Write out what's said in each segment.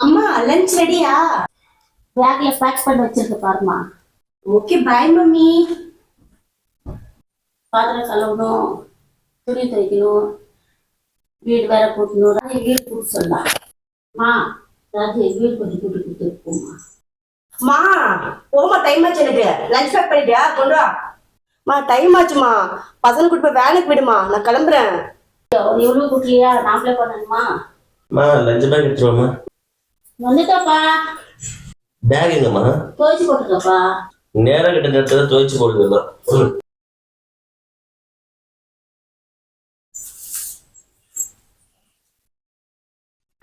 அம்மா லஞ்ச் ரெடியா பேக்ல பேக் பண்ணி வச்சிருக்க பாருமா ஓகே பாய் மம்மி பாத்திரம் கழுவணும் துணி துவைக்கணும் வீடு வேற கூட்டணும். வீடு கூட்ட சொல்லலாம் மா ராஜி வீடு கொஞ்சம் கூட்டி கொடுத்துருக்கோம்மா மா போமா டைம் ஆச்சு எனக்கு. லஞ்ச் பேக் பண்ணிட்டியா? கொண்டு வா. மா டைம் ஆச்சுமா. பசங்க கூட்டு போய் வேலைக்கு விடுமா. நான் கிளம்புறேன். எவ்வளவு கூட்டலையா நாமளே பண்ணணுமா அம்மா லஞ்ச் பேக் எடுத்துருவாம்மா வந்துட்டாப்பா பேக் எங்கம்மா? துவைச்சு போட்டுருக்கப்பா நேரம் கிட்ட நேரத்தில் துவைச்சு போடுதுலாம்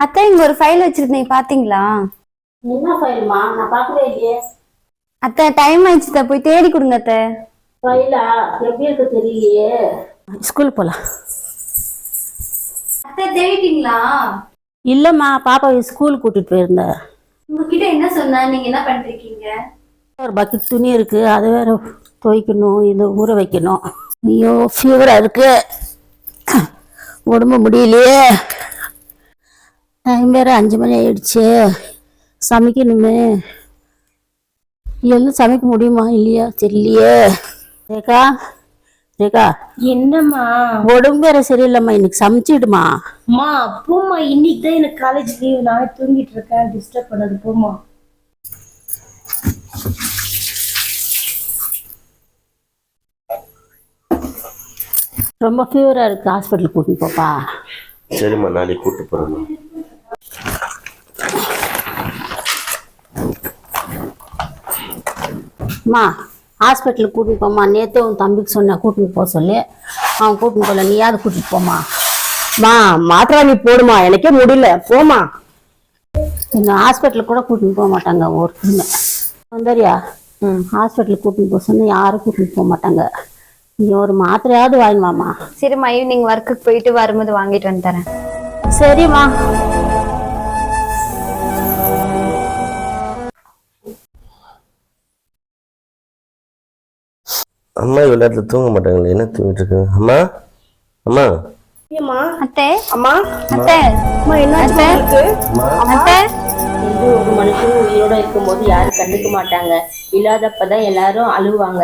அத்தை இங்க ஒரு ஃபைல் வச்சிருந்தீங்க பாத்தீங்களா? என்ன ஃபைல்மா நான் பார்க்கவே இல்லையே. அத்தை டைம் ஆயிடுச்சு போய் தேடி கொடுங்க அத்தை. ஃபைலா எப்படி இருக்கு தெரியலையே. ஸ்கூல் போலாம். அத்தை தேடிட்டீங்களா? இல்லம்மா பாப்பாவை ஸ்கூல் கூட்டிட்டு போயிருந்தேன் உங்ககிட்ட என்ன சொன்னா? நீங்க என்ன பண்ணிருக்கீங்க? ஒரு பக்கெட் துணி இருக்கு. அதை வேற துவைக்கணும். இதை ஊற வைக்கணும். ஐயோ ஃபீவரா இருக்கு. உடம்பு முடியலையே. டைம் வேற அஞ்சு மணி ஆயிடுச்சு. சமைக்கணுமே. எல்லாம் சமைக்க முடியுமா இல்லையா? தெரியலையே. ரேகா ரேகா. என்னம்மா? உடம்பு வேற சரியில்லைம்மா இன்னைக்கு சமைச்சிடுமா? அம்மா போம்மா இன்னைக்கு தான் எனக்கு காலேஜ் லீவ் நான் தூங்கிட்டு இருக்கேன். டிஸ்டர்ப் பண்ணது போம்மா. ரொம்ப ஃபீவரா இருக்கு. ஹாஸ்பிட்டல் கூட்டிட்டு போப்பா. சரிம்மா நாளைக்கு கூப்பிட்டு போகிறேம்மா அம்மா ஹாஸ்பிட்டலுக்கு கூட்டிட்டு போம்மா. நேற்றே உன் தம்பிக்கு சொன்னேன் கூட்டிட்டு போக சொல்லி. அவன் கூட்டிட்டு போகல நீயாவது கூட்டிட்டு போம்மா. மா மாத்திரை நீ போடுமா. எனக்கே முடியல. போமா இந்த ஹாஸ்பிட்டலுக்கு கூட கூட்டிட்டு போக மாட்டாங்க ஒருத்தருமே வந்தரியா ம். ஹாஸ்பிட்டலுக்கு கூட்டிட்டு போக சொன்னா யாரும் கூட்டிட்டு போக மாட்டாங்க. நீ ஒரு மாத்திரையாவது வாங்கிவாமா சரிம்மா ஈவினிங் ஒர்க்குக்கு போயிட்டு வரும்போது வாங்கிட்டு வந்து தரேன். சரிம்மா. அம்மா இவ்வளோ நேரத்தில் தூங்க மாட்டாங்களே என்ன தூங்கிட்டு இருக்கு? அம்மா அம்மா. ஏம்மா? அத்தை. அம்மா? அத்தை. அம்மா என்ன அத்தை. அம்மா. அத்தை. வந்து ஒரு மனுஷன் உயிரோட இருக்கும்போது யாரும் கண்டுக்க மாட்டாங்க. இல்லாதப்பதான் எல்லாரும் அழுவாங்க.